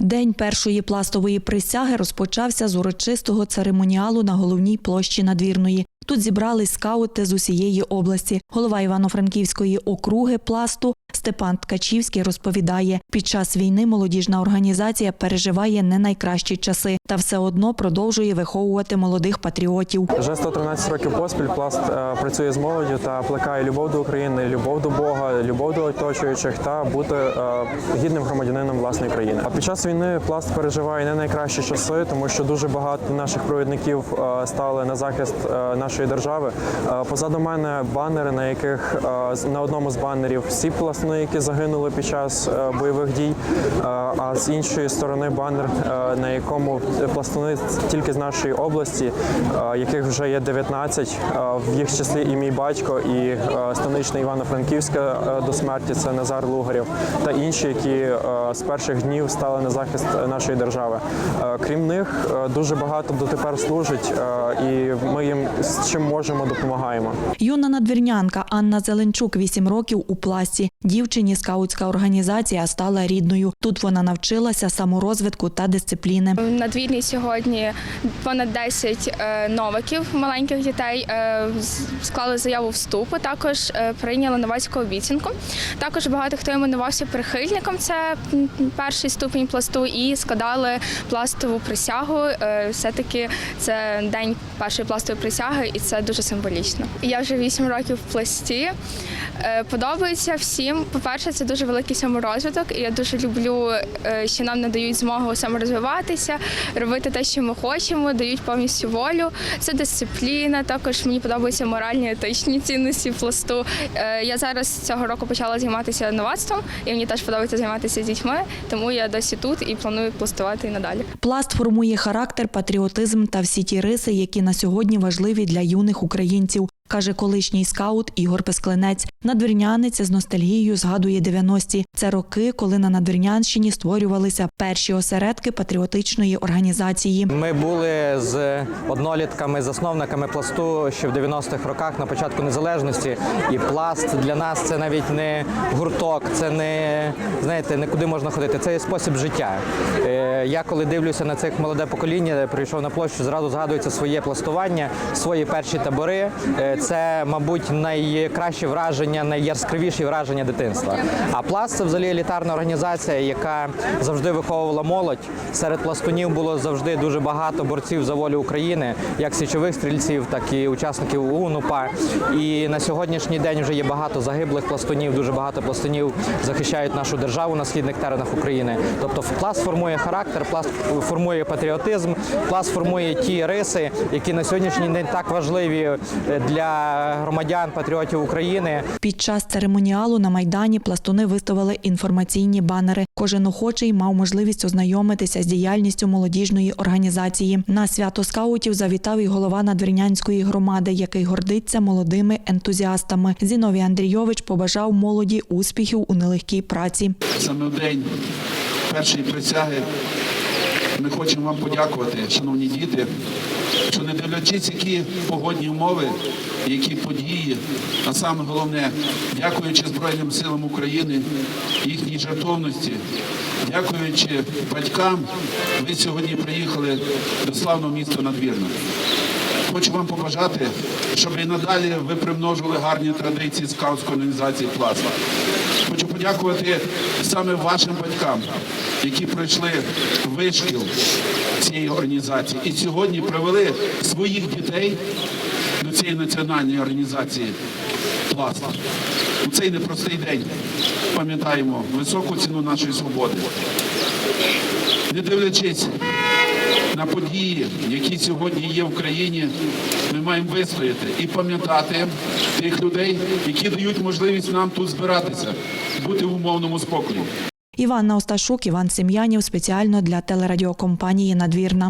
День першої пластової присяги розпочався з урочистого церемоніалу на головній площі надвірної. Тут зібрались скаути з усієї області. Голова Івано-Франківської округи пласту Степан Ткачівський розповідає, під час війни молодіжна організація переживає не найкращі часи та все одно продовжує виховувати молодих патріотів. Вже 113 років поспіль пласт е, працює з молоддю та плекає любов до України, любов до Бога, любов до оточуючих та бути е, гідним громадянином власної країни. А під час війни пласт переживає не найкращі часи, тому що дуже багато наших провідників е, стали на захист нашої держави. Позаду мене банери, на яких на одному з банерів всі пластуни, які загинули під час е, бойових дій. е, А з іншої сторони банер, е, на якому пластуни тільки з нашої області, яких вже є 19, е, в їх числі і мій батько, і станична Івано-Франківська до смерті це Назар Лугарєв, та інші, які з перших днів стали на захист нашої держави. Крім них, дуже багато дотепер служить, і ми їм з чим можемо допомагаємо. Юна надвірнянка Анна Зеленчук 8 років у пласті. Дівчині скаутська організація стала рідною. Тут вона навчилася саморозвитку та дисципліни. На двірні сьогодні понад 10 е, новиків маленьких дітей е, склали заяву вступу. Також е, прийняли новацьку обіцянку. Також багато хто іменувався прихильником. Це перший ступінь пласту, і складали пластову присягу. Е, Все-таки це день першої пластової присяги, і це дуже символічно. Я вже 8 років в пласті. Подобається всім. По-перше, це дуже великий саморозвиток, і я дуже люблю, е, що нам надають змогу саморозвиватися, робити те, що ми хочемо, дають повністю волю. Це дисципліна. Також мені подобаються моральні етичні цінності пласту. Е, Я зараз цього року почала займатися новацтвом, і мені теж подобається займатися з дітьми, тому я досі тут і планую пластувати і надалі. Пласт формує характер, патріотизм та всі ті риси, які на сьогодні важливі для юних українців. Каже колишній скаут Ігор Песклинець. Надвірнянець з ностальгією згадує 90-ті. Це роки, коли на Надвірнянщині створювалися перші осередки патріотичної організації. Ми були з однолітками, засновниками пласту ще в 90-х роках на початку незалежності. І пласт для нас це навіть не гурток, це не знаєте, не куди можна ходити. Це спосіб життя. Е, Я коли дивлюся на це молоде покоління, прийшов на площу, зразу згадується своє пластування, свої перші табори. Це, мабуть, найкраще враження, найяскравіші враження дитинства. А пласт це взагалі елітарна організація, яка завжди виховувала молодь. Серед пластунів було завжди дуже багато борців за волю України, як січових стрільців, так і учасників УНУПА. І на сьогоднішній день вже є багато загиблих пластунів, дуже багато пластунів захищають нашу державу на східних теренах України. Тобто пласт формує характер, пласт формує патріотизм, пласт формує ті риси, які на сьогоднішній день так важливі для громадян, патріотів України. Під час церемоніалу на майдані пластуни виставили інформаційні банери. Кожен охочий мав можливість ознайомитися з діяльністю молодіжної організації. На свято скаутів завітав і голова надвірнянської громади, який гордиться молодими ентузіастами. Зіновій Андрійович побажав молоді успіхів у нелегкій праці. саме в день першої присяги ми хочемо вам подякувати, шановні діти, що не дивлячись, які погодні умови, які події, а саме головне, дякуючи Збройним силам України, їхній жертовності, дякуючи батькам, ви сьогодні приїхали до славного міста Надвірна. Хочу вам побажати, щоб і надалі ви примножували гарні традиції скаутської організації «Пласт». Хочу подякувати саме вашим батькам, які пройшли вишкіл цієї організації і сьогодні привели своїх дітей до цієї національної організації «Пласт». У цей непростий день пам'ятаємо високу ціну нашої свободи. Не дивлячись на події, які сьогодні є в країні, ми маємо вистояти і пам'ятати тих людей, які дають можливість нам тут збиратися, бути в умовному спокої. Іванна Осташук, Іван Сем'янів спеціально для телерадіокомпанії Надвірна.